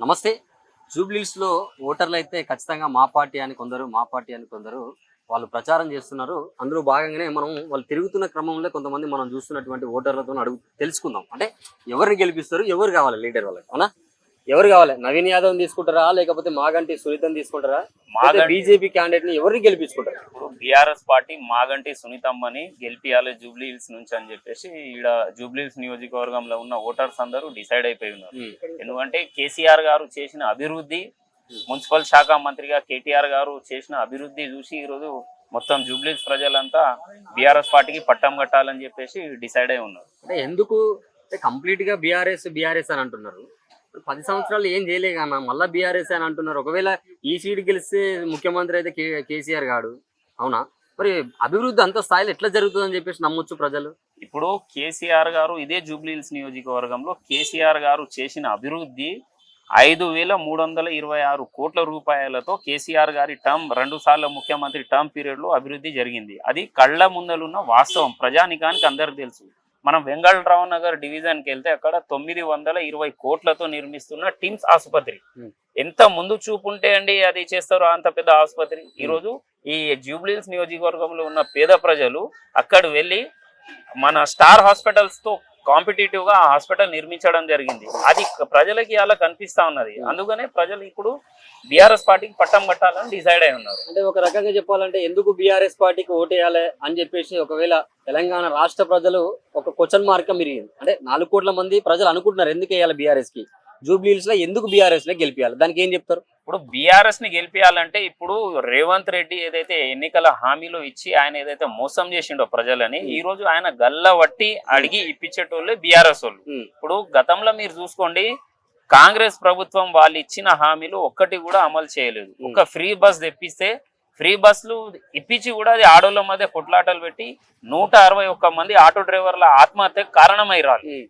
నమస్తే. జూబ్లీస్లో ఓటర్లు అయితే ఖచ్చితంగా మా పార్టీ అని కొందరు మా పార్టీ అని కొందరు వాళ్ళు ప్రచారం చేస్తున్నారు. అందులో భాగంగానే మనం వాళ్ళు తిరుగుతున్న క్రమంలో కొంతమంది మనం చూస్తున్నటువంటి ఓటర్లతో అడుగు తెలుసుకుందాం. అంటే ఎవరిని గెలిపిస్తారు ఎవరు కావాలి లీడర్ వాళ్ళకి? అవునా? ఎవరు కావాలి? నవీన్ యాదవ్ తీసుకుంటారా? లేకపోతే మాగంటి సునీతని తీసుకుంటారా? మాగంటి బీజేపీ క్యాండిడేట్ని ఎవరిని గెలిపించుకుంటారు? ఇప్పుడు బీఆర్ఎస్ పార్టీ మాగంటి సునీతమ్మని గెలిపియాలి జూబ్లీ హిల్స్ నుంచి అని చెప్పేసి ఈడ జూబ్లీ హిల్స్ నియోజకవర్గంలో ఉన్న ఓటర్స్ అందరూ డిసైడ్ అయిపోయి ఉన్నారు. ఎందుకంటే కేసీఆర్ గారు చేసిన అభివృద్ధి మున్సిపల్ శాఖ మంత్రిగా కేటీఆర్ గారు చేసిన అభివృద్ధి చూసి ఈరోజు మొత్తం జూబ్లీ హిల్స్ ప్రజలంతా బీఆర్ఎస్ పార్టీకి పట్టం కట్టాలని చెప్పేసి డిసైడ్ అయి ఉన్నారు. అంటే ఎందుకు? అంటే కంప్లీట్గా బీఆర్ఎస్ బీఆర్ఎస్ అని అంటున్నారు. పది సంవత్సరాలు ఏం చేయలే కన్నా బీఆర్ఎస్ అని అంటున్నారు. ఒకవేళ ఈ సీట్ గెలిస్తే ముఖ్యమంత్రి అయితే కే కేసీఆర్ గాడు. అవునా? మరి అభివృద్ధి అంత స్థాయిలో ఎట్లా జరుగుతుందని చెప్పేసి నమ్మొచ్చు ప్రజలు? ఇప్పుడు కేసీఆర్ గారు ఇదే జూబ్లీ హిల్స్ నియోజకవర్గంలో కేసీఆర్ గారు చేసిన అభివృద్ధి ఐదు వేల మూడు వందల ఇరవై ఆరు కోట్ల రూపాయలతో కేసీఆర్ గారి టర్మ్ రెండు సార్ల ముఖ్యమంత్రి టర్మ్ పీరియడ్లో అభివృద్ధి జరిగింది. అది కళ్ళ ముందలున్న వాస్తవం. ప్రజానికానికి అందరికి తెలుసు. మనం వెంగళరావు నగర్ డివిజన్కి వెళ్తే అక్కడ తొమ్మిది వందల ఇరవై కోట్లతో నిర్మిస్తున్న టిమ్స్ ఆసుపత్రి. Hmm. ఎంత ముందు చూపు ఉంటే అండి అది చేస్తారు అంత పెద్ద ఆసుపత్రి. ఈ రోజు ఈ జూబ్లీహిల్స్ నియోజకవర్గంలో ఉన్న పేద ప్రజలు అక్కడ వెళ్ళి మన స్టార్ హాస్పిటల్స్ తో కాంపిటేటివ్గా ఆ హాస్పిటల్ నిర్మించడం జరిగింది. అది ప్రజలకి అలా కనిపిస్తా ఉన్నది. అందుకనే ప్రజలు ఇప్పుడు బీఆర్ఎస్ పార్టీకి పట్టం కట్టాలని డిసైడ్ అయి ఉన్నారు. అంటే ఒక రకంగా చెప్పాలంటే ఎందుకు బీఆర్ఎస్ పార్టీకి ఓటేయాలి అని చెప్పేసి ఒకవేళ తెలంగాణ రాష్ట్ర ప్రజలు ఒక క్వశ్చన్ మార్క్ మిరిగింది అంటే నాలుగు కోట్ల మంది ప్రజలు అనుకుంటున్నారు ఎందుకు వేయాలి బీఆర్ఎస్ కి జూబ్లీహిల్స్లో ఎందుకు బీఆర్ఎస్లో గెలిపించాలి దానికి ఏం చెప్తారు? ఇప్పుడు బీఆర్ఎస్ని గెలిపించాలంటే ఇప్పుడు రేవంత్ రెడ్డి ఏదైతే ఎన్నికల హామీలు ఇచ్చి ఆయన ఏదైతే మోసం చేసిండో ప్రజలని ఈ రోజు ఆయన గల్ల వట్టి అడిగి ఇప్పించేటోళ్ళే బీఆర్ఎస్ వాళ్ళు. ఇప్పుడు గతంలో మీరు చూసుకోండి కాంగ్రెస్ ప్రభుత్వం వాళ్ళు ఇచ్చిన హామీలు ఒక్కటి కూడా అమలు చేయలేదు. ఒక ఫ్రీ బస్ తెప్పిస్తే ఫ్రీ బస్సులు ఇప్పించి కూడా అది ఆటోల మధ్య కొట్లాటలు పెట్టి నూట అరవై ఒక్క మంది ఆటో డ్రైవర్ల ఆత్మహత్యకు కారణమై రాలి. ఉమ్.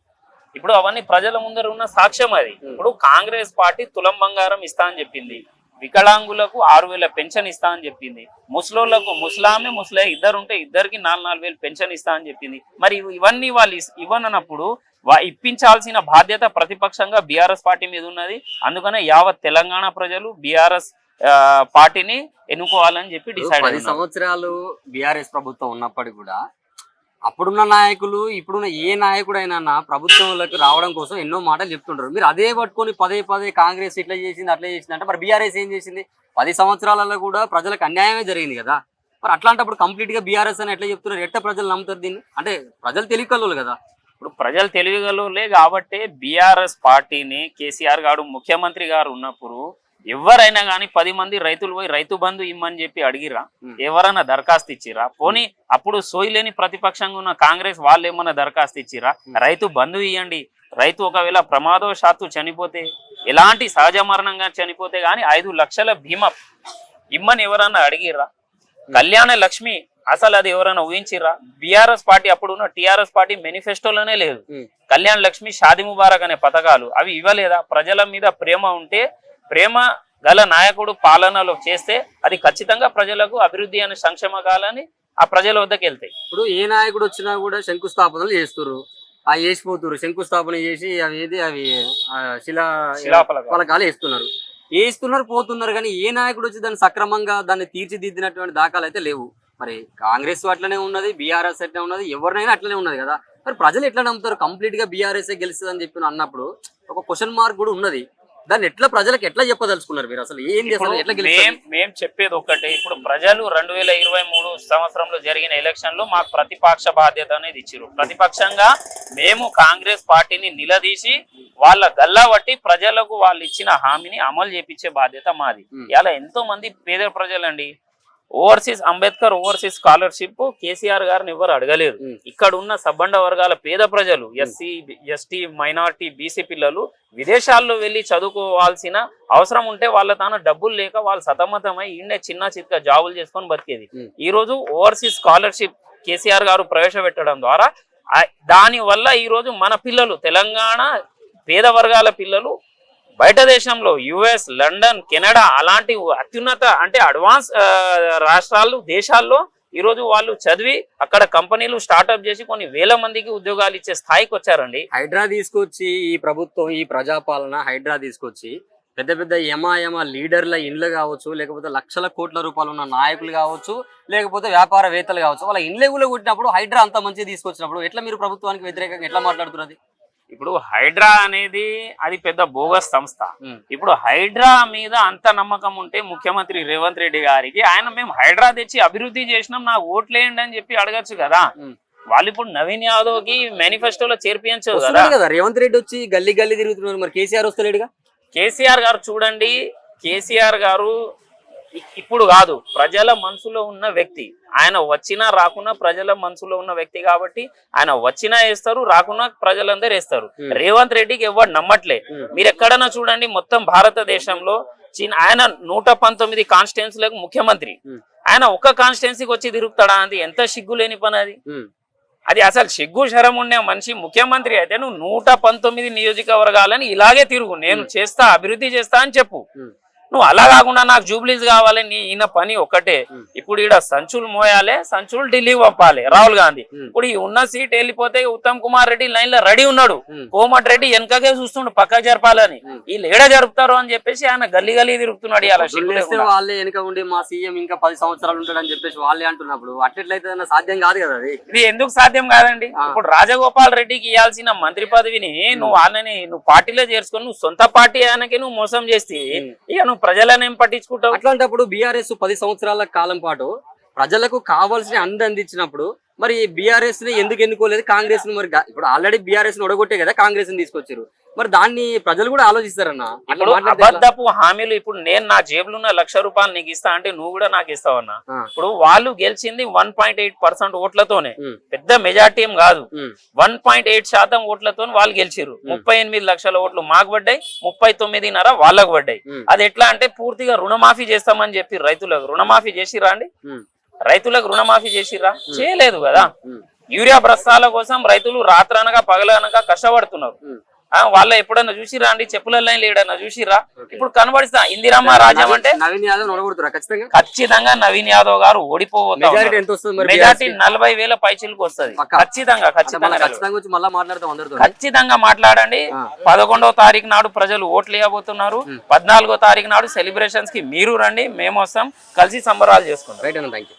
ఇప్పుడు అవన్నీ ప్రజల ముందర ఉన్న సాక్ష్యం అది. ఇప్పుడు కాంగ్రెస్ పార్టీ తులం బంగారం ఇస్తా అని చెప్పింది. వికలాంగులకు ఆరు వేల పెన్షన్ ఇస్తా అని చెప్పింది. ముసలోళ్ళకు ముసలామే ముసలే ఇద్దరు ఉంటే ఇద్దరికి నాలుగు నాలుగు వేలు పెన్షన్ ఇస్తా అని చెప్పింది. మరి ఇవ్- ఇవన్నీ వాళ్ళు ఇవ్వనప్పుడు ఇప్పించాల్సిన బాధ్యత ప్రతిపక్షంగా బీఆర్ఎస్ పార్టీ మీద ఉన్నది. అందుకనే యావత్ తెలంగాణ ప్రజలు బీఆర్ఎస్ పార్టీని ఎన్నుకోవాలని చెప్పి డిసైడ్ సంవత్సరాలు బీఆర్ఎస్ ప్రభుత్వం ఉన్నప్పటికీ కూడా అప్పుడున్న నాయకులు ఇప్పుడున్న ఏ నాయకుడైనా నా ప్రభుత్వంలోకి రావడం కోసం ఎన్నో మాటలు చెప్తుంటారు. మీరు అదే పట్టుకొని పదే పదే కాంగ్రెస్ ఇట్లా చేసింది అట్లా చేసింది అంటే మరి బీఆర్ఎస్ ఏం చేసింది? పది సంవత్సరాలలో కూడా ప్రజలకు అన్యాయమే జరిగింది కదా. మరి అట్లాంటప్పుడు కంప్లీట్గా బీఆర్ఎస్ అని ఎట్లా చెప్తున్నారు? ఎట్లా ప్రజలు నమ్ముతారు దీన్ని? అంటే ప్రజలు తెలియకల్లోలు కదా. ఇప్పుడు ప్రజలు తెలియగలలే కాబట్టి బీఆర్ఎస్ పార్టీని కేసీఆర్ గారు ముఖ్యమంత్రి గారు ఉన్నప్పుడు ఎవరైనా కానీ పది మంది రైతులు పోయి రైతు బంధు ఇమ్మని చెప్పి అడిగిరా. ఎవరైనా దరఖాస్తు ఇచ్చిరా పోనీ అప్పుడు సోయిలేని ప్రతిపక్షంగా ఉన్న కాంగ్రెస్ వాళ్ళు ఏమన్నా దరఖాస్తు ఇచ్చిరా. రైతు బంధు ఇవ్వండి రైతు ఒకవేళ ప్రమాదవశాత్తు చనిపోతే ఎలాంటి సహజ మరణంగా చనిపోతే గానీ ఐదు లక్షల బీమా ఇమ్మని ఎవరన్నా అడిగిర్రా? కళ్యాణ లక్ష్మి అసలు అది ఎవరైనా ఊహించిర్రా? బీఆర్ఎస్ పార్టీ అప్పుడున్న టిఆర్ఎస్ పార్టీ మేనిఫెస్టోలోనే లేదు. కళ్యాణ్ లక్ష్మి షాది ముబారక్ అనే పథకాలు అవి ఇవ్వలేదా? ప్రజల మీద ప్రేమ ఉంటే ప్రేమ గల నాయకుడు పాలనలో చేస్తే అది ఖచ్చితంగా ప్రజలకు అభివృద్ధి అనే సంక్షేమ కాలని ఆ ప్రజల వద్దకు వెళ్తాయి. ఇప్పుడు ఏ నాయకుడు వచ్చినా కూడా శంకుస్థాపనలు చేస్తున్నారు ఆ వేసిపోతున్నారు శంకుస్థాపన చేసి అవి ఏది అవి శిలా. పలకాలు వేస్తున్నారు. వేస్తున్నారు పోతున్నారు కానీ ఏ నాయకుడు వచ్చి దాన్ని సక్రమంగా దాన్ని తీర్చిదిద్దినటువంటి దాఖలు అయితే లేవు. మరి కాంగ్రెస్ అట్లనే ఉన్నది బీఆర్ఎస్ అట్లనే ఉన్నది ఎవరినైనా అట్లనే ఉన్నది కదా. మరి ప్రజలు ఎట్లా నమ్ముతారు? కంప్లీట్గా బీఆర్ఎస్ గెలుస్తుంది అని చెప్పి అన్నప్పుడు ఒక క్వశ్చన్ మార్క్ కూడా ఉన్నది. దాన్ని ఎట్లా ప్రజలకు ఎట్లా చెప్పదలుచుకున్నారు మీరు? అసలు ఏం చేస్తారు? ఎట్లా ఇప్పుడు గెలుస్తారు? మేం మేం చెప్పేది ఒకటే. ఇప్పుడు ప్రజలు రెండు వేల ఇరవై మూడు సంవత్సరంలో జరిగిన ఎలక్షన్లో మాకు ప్రతిపక్ష బాధ్యత అనేది ఇచ్చారు ప్రతిపక్షంగా మేము కాంగ్రెస్ పార్టీని నిలదీసి వాళ్ళ గల్లా బట్టి ప్రజలకు వాళ్ళు ఇచ్చిన హామీని అమలు చేపించే బాధ్యత మాది. ఇలా ఎంతో మంది పేద ప్రజలండి. Overseas Ambedkar overseas scholarship KCR గారిని ఎవరు అడగలేదు. ఇక్కడ ఉన్న సబ్బండ వర్గాల పేద ప్రజలు ఎస్సీ ఎస్టీ మైనార్టీ బీసీ పిల్లలు విదేశాల్లో వెళ్ళి చదువుకోవాల్సిన అవసరం ఉంటే వాళ్ళ తాను డబ్బులు లేక వాళ్ళు సతమతమై ఈయనే చిన్న చిత్క జాబులు చేసుకొని బతికేది. ఈ రోజు ఓవర్సీస్ స్కాలర్షిప్ కేసీఆర్ గారు ప్రవేశపెట్టడం ద్వారా ఆ- దాని వల్ల ఈ రోజు మన పిల్లలు తెలంగాణ పేద వర్గాల పిల్లలు బయట దేశంలో యుఎస్ లండన్ కెనడా అలాంటి అత్యున్నత అంటే అడ్వాన్స్ రాష్ట్రాలు దేశాల్లో ఈ రోజు వాళ్ళు చదివి అక్కడ కంపెనీలు స్టార్ట్అప్ చేసి కొన్ని వేల మందికి ఉద్యోగాలు ఇచ్చే స్థాయికి వచ్చారండి. హైడ్రా తీసుకొచ్చి ఈ ప్రభుత్వం ఈ ప్రజాపాలన హైడ్రా తీసుకొచ్చి పెద్ద పెద్ద యమ యమ లీడర్ల ఇండ్లు కావచ్చు లేకపోతే లక్షల కోట్ల రూపాయలు ఉన్న నాయకులు కావచ్చు లేకపోతే వ్యాపారవేత్తలు కావచ్చు వాళ్ళ ఇండ్లు కూడా కొట్టినప్పుడు హైడ్రా అంత మంచిగా తీసుకొచ్చినప్పుడు ఎట్లా మీరు ప్రభుత్వానికి వ్యతిరేకంగా ఎట్లా మాట్లాడుతున్నది ఇప్పుడు హైడ్రా అనేది అది పెద్ద బోగస్ సంస్థ. ఇప్పుడు హైడ్రా మీద అంత నమ్మకం ఉంటే ముఖ్యమంత్రి రేవంత్ రెడ్డి గారికి ఆయన మేము హైడ్రా తెచ్చి అభివృద్ధి చేసినాం నాకు ఓట్లేయండి అని చెప్పి అడగచ్చు కదా. వాళ్ళు ఇప్పుడు నవీన్ యాదవ్కి మేనిఫెస్టోలో చేర్పించదు కదా రేవంత్ రెడ్డి వచ్చి గల్లీ గల్లీ తిరుగుతున్నారు. మరి కేసీఆర్ వస్తలేడుగా? కేసీఆర్ గారు చూడండి కేసీఆర్ గారు ఇప్పుడు కాదు ప్రజల మనసులో ఉన్న వ్యక్తి ఆయన వచ్చినా రాకున్నా ప్రజల మనసులో ఉన్న వ్యక్తి కాబట్టి ఆయన వచ్చినా వేస్తారు రాకున్నా ప్రజలందరూ వేస్తారు Hmm. రేవంత్ రెడ్డికి ఎవరు నమ్మట్లే Hmm. మీరు ఎక్కడన్నా చూడండి మొత్తం భారతదేశంలో చీన ఆయన నూట పంతొమ్మిది కాన్స్టిట్యున్సీలకు ముఖ్యమంత్రి Hmm. ఆయన ఒక్క కాన్స్టిట్యున్సీకి వచ్చి తిరుగుతాడా అది ఎంత సిగ్గు లేని పని అది. అది అసలు సిగ్గు శరం ఉండే మనిషి ముఖ్యమంత్రి అయితే నువ్వు నూట పంతొమ్మిది నియోజకవర్గాలని ఇలాగే తిరుగు నేను చేస్తా అభివృద్ధి చేస్తా అని చెప్పు. నువ్వు అలా కాకుండా నాకు జూబ్లీస్ కావాలి నీ ఈయన పని ఒకటే. ఇప్పుడు ఈడ సంచులు మోయాలి సంచులు ఢిల్లీ పంపాలి రాహుల్ గాంధీ. ఇప్పుడు ఈ ఉన్న సీట్ వెళ్ళిపోతే ఉత్తమ్ కుమార్ రెడ్డి లైన్లో రెడీ ఉన్నాడు. కోమటి రెడ్డి వెనకకే చూస్తుండు పక్క జరపాలని. వీళ్ళు ఏడ జరుపుతారు అని చెప్పేసి ఆయన గల్లీ గల్లీ తిరుగుతున్నాడు ఇలా వాళ్ళే వెనక ఉండి మా సీఎం ఇంకా పది సంవత్సరాలు ఉంటాడని చెప్పేసి వాళ్ళే అంటున్నప్పుడు అట్లెట్లయితే అన్న సాధ్యం కాదు కదా ఇది ఎందుకు సాధ్యం కాదండి. ఇప్పుడు రాజగోపాల్ రెడ్డికి ఇవ్వాల్సిన మంత్రి పదవిని నువ్వు వాళ్ళని నువ్వు పార్టీలో చేర్చుకొని నువ్వు సొంత పార్టీ ఆయనకి నువ్వు మోసం చేస్తే. ఇక నువ్వు ప్రజలను ఏం పట్టించుకుంటావు? అట్లాంటప్పుడు బీఆర్ఎస్ పది సంవత్సరాల కాలం పాటు ప్రజలకు కావాల్సిన అంది అందించినప్పుడు మరి బీఆర్ఎస్ని ఎందుకు ఎన్నుకోలేదు? కాంగ్రెస్ని మరి ఇప్పుడు ఆల్రెడీ బీఆర్ఎస్ని ఒడగొట్టే కదా కాంగ్రెస్ని తీసుకొచ్చారు. మరి దాన్ని ప్రజలు కూడా ఆలోచిస్తారన్న? ఇప్పుడు? అబద్ధపు హామీలు ఇప్పుడు నేను నా జేబులో ఉన్న లక్ష రూపాయలు నీకు ఇస్తా అంటే నువ్వు కూడా నాకు ఇస్తావన్నా? ఇప్పుడు వాళ్ళు గెలిచింది వన్ పాయింట్ ఎయిట్ పర్సెంట్ ఓట్లతోనే. పెద్ద మెజార్టీ ఏం కాదు. వన్ పాయింట్ ఎయిట్ శాతం ఓట్లతో వాళ్ళు గెలిచిర్రు. ముప్పై ఎనిమిది లక్షల ఓట్లు మాకు పడ్డాయి ముప్పై తొమ్మిదిన్నర వాళ్ళకు పడ్డాయి. అది ఎట్లా అంటే పూర్తిగా రుణమాఫీ చేస్తామని చెప్పి రైతులకు రుణమాఫీ చేసిరా అండి? ఉమ్, రైతులకు రుణమాఫీ చేసిరా చేయలేదు కదా. యూరియా బస్తాల కోసం రైతులు రాత్రనగా పగలనగా కష్టపడుతున్నారు. వాళ్ళ ఎప్పుడన్నా చూసిరా అండి? చెప్పుల లైన్ లేడన్నా చూసిరా. ఇప్పుడు కనబడిస్తా ఇందిరమ్మ రాజ్యం అంటే? నవీన్ యాదవ్ ఖచ్చితంగా? ఖచ్చితంగా నవీన్ యాదవ్ గారు మెజారిటీ కి? నలభై వేల పైచిలకు వస్తుంది. ఖచ్చితంగా ఖచ్చితంగా. ఖచ్చితంగా మాట్లాడండి. పదకొండవ తారీఖు నాడు ప్రజలు ఓట్లు వేయబోతున్నారు. ఉమ్. పద్నాలుగో తారీఖు నాడు సెలబ్రేషన్స్కి మీరు రండి మేము వస్తాం. కలిసి సంబరాలు చేసుకుంటాం రైట్